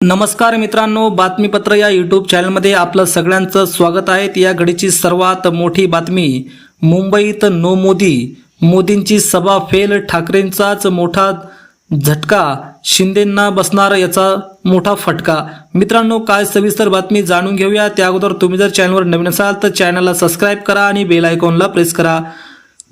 नमस्कार मित्रांनो बातमीपत्र या यूट्यूब चॅनलमध्ये आपलं सगळ्यांचं स्वागत आहे. या घडीची सर्वात मोठी बातमी मुंबईत नो मोदी मोदींची सभा फेल ठाकरेंचाच मोठा झटका शिंदेंना बसणार याचा मोठा फटका. मित्रांनो काय सविस्तर बातमी जाणून घेऊया. त्या अगोदर तुम्ही जर चॅनलवर नवीन असाल तर चॅनलला सबस्क्राईब करा आणि बेल आयकॉनला प्रेस करा.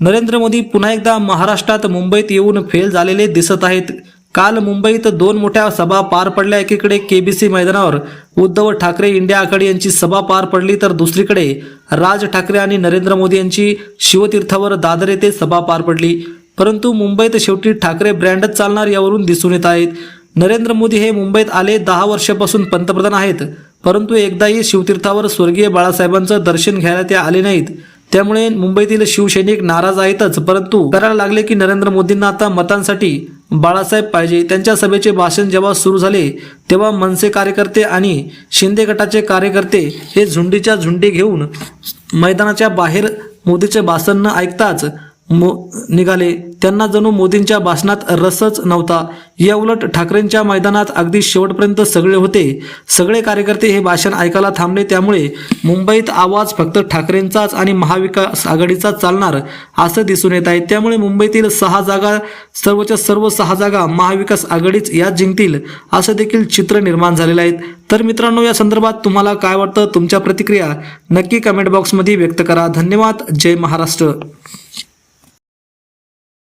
नरेंद्र मोदी पुन्हा एकदा महाराष्ट्रात मुंबईत येऊन फेल झालेले दिसत आहेत. काल मुंबईत दोन मोठ्या सभा पार पडल्या. एकीकडे केबीसी मैदानावर उद्धव ठाकरे इंडिया आघाडी यांची सभा पार पडली तर दुसरीकडे राज ठाकरे आणि नरेंद्र मोदी यांची शिवतीर्थावर दादर येथे सभा पार पडली. परंतु मुंबईत शेवटी ठाकरे ब्रँडच चालणार यावरून दिसून येत आहेत. नरेंद्र मोदी हे मुंबईत आले दहा वर्षापासून पंतप्रधान आहेत परंतु एकदाही शिवतीर्थावर स्वर्गीय बाळासाहेबांचं दर्शन घ्यायला ते आले नाहीत. त्यामुळे मुंबईतील शिवसैनिक नाराज आहेतच परंतु करायला लागले की नरेंद्र मोदींना आता मतांसाठी बाळासाहेब पाहिजे. त्यांच्या सभेचे भाषण जेव्हा सुरू झाले तेव्हा मनसे कार्यकर्ते आणि शिंदे गटाचे कार्यकर्ते हे झुंडीच्या झुंडी घेऊन मैदानाच्या बाहेर मोदीचे भाषण न ऐकताच मो निघाले. त्यांना जणू मोदींच्या भाषणात रसच नव्हता. या उलट ठाकरेंच्या मैदानात अगदी शेवटपर्यंत सगळे होते. सगळे कार्यकर्ते हे भाषण ऐकायला थांबले. त्यामुळे मुंबईत आवाज फक्त ठाकरेंचाच आणि महाविकास आघाडीचाच चालणार असं दिसून येत आहे. त्यामुळे मुंबईतील सहा जागा सर्वच्या सर्व सहा जागा महाविकास आघाडीच याच जिंकतील असं देखील चित्र निर्माण झालेलं आहे. तर मित्रांनो या संदर्भात तुम्हाला काय वाटतं? तुमच्या प्रतिक्रिया नक्की कमेंट बॉक्समध्ये व्यक्त करा. धन्यवाद. जय महाराष्ट्र.